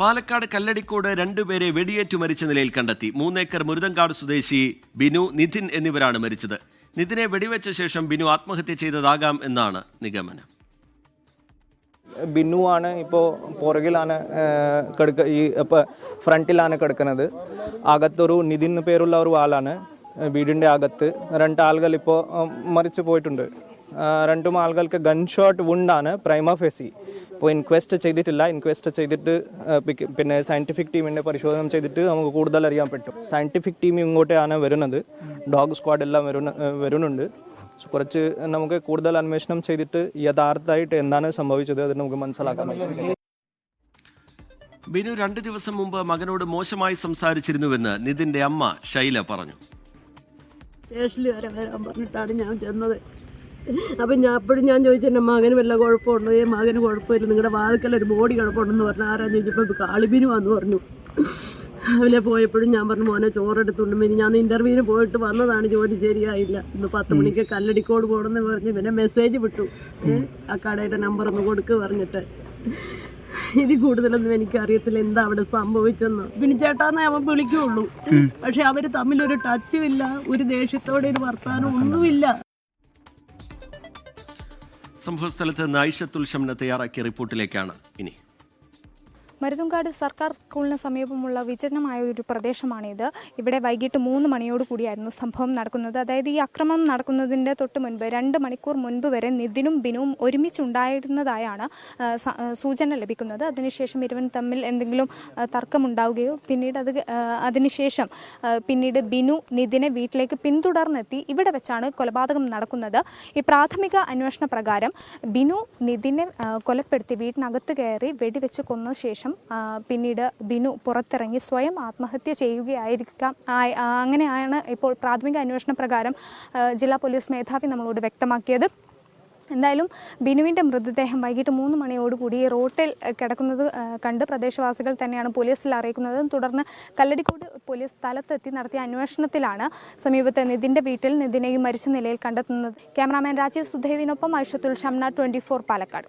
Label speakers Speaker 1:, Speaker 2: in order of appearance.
Speaker 1: പാലക്കാട് കല്ലടിക്കോട് രണ്ടുപേരെ വെടിയേറ്റ് മരിച്ച നിലയിൽ കണ്ടെത്തി. മൂന്നേക്കർ മുരുതങ്കാട് സ്വദേശി ബിനു നിധിൻ എന്നിവരാണ് മരിച്ചത്. നിധിനെ വെടിവെച്ച ശേഷം ബിനു ആത്മഹത്യ ചെയ്തതാകാം എന്നാണ് നിഗമനം.
Speaker 2: ബിന്നു ആണ് ഇപ്പോൾ പുറകിലാണ് കിടക്ക ഈ ഇപ്പോൾ ഫ്രണ്ടിലാണ് കിടക്കുന്നത് അകത്തൊരു നിധിൻ പേരുള്ള ഒരു ആളാണ് വീടിന്റെ അകത്ത്. രണ്ട് ആളുകൾ ഇപ്പോൾ മരിച്ചു പോയിട്ടുണ്ട്. രണ്ടും ആളുകൾക്ക് ഗൺ ഷോട്ട് വുണ്ടാണ് പ്രൈമ ഫെസി ഇപ്പോൾ ഇൻക്വസ്റ്റ് ചെയ്തിട്ടില്ല. ഇൻക്വസ്റ്റ് ചെയ്തിട്ട് പിന്നെ സയന്റിഫിക് ടീമിന്റെ പരിശോധന ചെയ്തിട്ട് നമുക്ക് കൂടുതൽ അറിയാൻ പറ്റും. സയന്റിഫിക് ടീം ഇങ്ങോട്ടാണ് വരുന്നത്. ഡോഗ് സ്ക്വാഡ് എല്ലാം വരുന്ന വരുന്നുണ്ട് കുറച്ച് നമുക്ക് കൂടുതൽ അന്വേഷണം ചെയ്തിട്ട് യഥാർത്ഥമായിട്ട് എന്താണ് സംഭവിച്ചത് അത് നമുക്ക് മനസ്സിലാക്കാൻ പറ്റും.
Speaker 1: ബിനു രണ്ടു ദിവസം മുമ്പ് മകനോട് മോശമായി സംസാരിച്ചിരുന്നുവെന്ന് നിതിന്റെ അമ്മ ശൈല പറഞ്ഞു.
Speaker 3: സ്റ്റേഷനിൽ വരെ വരാൻ പറഞ്ഞിട്ടാണ് ഞാൻ ചെന്നത്. അപ്പം ഞാൻ അപ്പോഴും ഞാൻ ചോദിച്ചു എന്റെ മകന് വല്ല കുഴപ്പമുണ്ടോ? ഏ മകന് കുഴപ്പമില്ല. നിങ്ങളുടെ വാതിക്കൽ ഒരു ബോഡി കിടപ്പുണ്ടെന്ന് പറഞ്ഞു ആരാന്ന് ചോദിച്ചപ്പോൾ ഇപ്പോൾ കാളിബിനു വന്ന് പറഞ്ഞു. അവനെ പോയപ്പോഴും ഞാൻ പറഞ്ഞു മോനെ ചോറെടുത്തുണ്ട് ഇനി ഞാൻ ഇന്റർവ്യൂവിന് പോയിട്ട് വന്നതാണ് ജോലി ശരിയായില്ല. ഇന്ന് പത്ത് മണിക്ക് കല്ലടിക്കോട് പോകണമെന്ന് പറഞ്ഞ് പിന്നെ മെസ്സേജ് വിട്ടു. ആ കടയുടെ നമ്പർ ഒന്ന് കൊടുക്കുക പറഞ്ഞിട്ട്. ഇത് കൂടുതലൊന്നും എനിക്കറിയത്തില്ല എന്താ അവിടെ സംഭവിച്ചെന്ന്. പിന്നെ ചേട്ടാന്നേ അവൻ വിളിക്കുള്ളൂ. പക്ഷെ അവർ തമ്മിലൊരു ഒരു ടച്ചും ഇല്ല. ഒരു ദേഷ്യത്തോടെ ഒരു വർത്താനം ഒന്നുമില്ല.
Speaker 1: സംഭവസ്ഥലത്ത് നൈഷത്തുൽ ഐഷത്തുൽ ഷംന തയ്യാറാക്കിയ റിപ്പോർട്ടിലേക്കാണ് ഇനി.
Speaker 4: മരുതുങ്കാട് സർക്കാർ സ്കൂളിന് സമീപമുള്ള വിജനമായ ഒരു പ്രദേശമാണിത്. ഇവിടെ വൈകിട്ട് മൂന്ന് മണിയോട് കൂടിയായിരുന്നു സംഭവം നടക്കുന്നത്. അതായത് ഈ ആക്രമണം നടക്കുന്നതിന്റെ തൊട്ട് മുൻപ് രണ്ട് മണിക്കൂർ മുൻപ് വരെ നിതിനും ബിനുവും ഒരുമിച്ചുണ്ടായിരുന്നതായാണ് സൂചന ലഭിക്കുന്നത്. അതിനുശേഷം ഇരുവൻ തമ്മിൽ എന്തെങ്കിലും തർക്കമുണ്ടാവുകയോ പിന്നീട് അത് അതിനുശേഷം പിന്നീട് ബിനു നിതിനെ വീട്ടിലേക്ക് പിന്തുടർന്നെത്തി ഇവിടെ വെച്ചാണ് കൊലപാതകം നടക്കുന്നത്. ഈ പ്രാഥമിക അന്വേഷണ പ്രകാരം ബിനു നിതിനെ കൊലപ്പെടുത്തി വീട്ടിനകത്ത് കയറി വെടിവെച്ച് കൊന്ന ശേഷം ആ, പിന്നീട് ബിനു പുറത്തിറങ്ങി സ്വയം ആത്മഹത്യ ചെയ്യുകയായിരിക്കാം. അങ്ങനെയാണ് ഇപ്പോൾ പ്രാഥമിക അന്വേഷണ പ്രകാരം ജില്ലാ പോലീസ് മേധാവി നമ്മളോട് വ്യക്തമാക്കിയത്. എന്തായാലും ബിനുവിന്റെ മൃതദേഹം വൈകിട്ട് മൂന്ന് മണിയോടുകൂടി റോട്ടിൽ കിടക്കുന്നത് കണ്ട് പ്രദേശവാസികൾ തന്നെയാണ് പോലീസിൽ അറിയിക്കുന്നത്. തുടർന്ന് കല്ലടിക്കോട് പോലീസ് സ്ഥലത്തെത്തി നടത്തിയ അന്വേഷണത്തിലാണ് സമീപത്തെ നിതിന്റെ വീട്ടിൽ നിതിനെയും മരിച്ച നിലയിൽ കണ്ടെത്തുന്നത്. ക്യാമറാമാൻ രാജീവ് സുധേവിനൊപ്പം ഐഷത്തുൽ ഷംന ട്വന്റി പാലക്കാട്.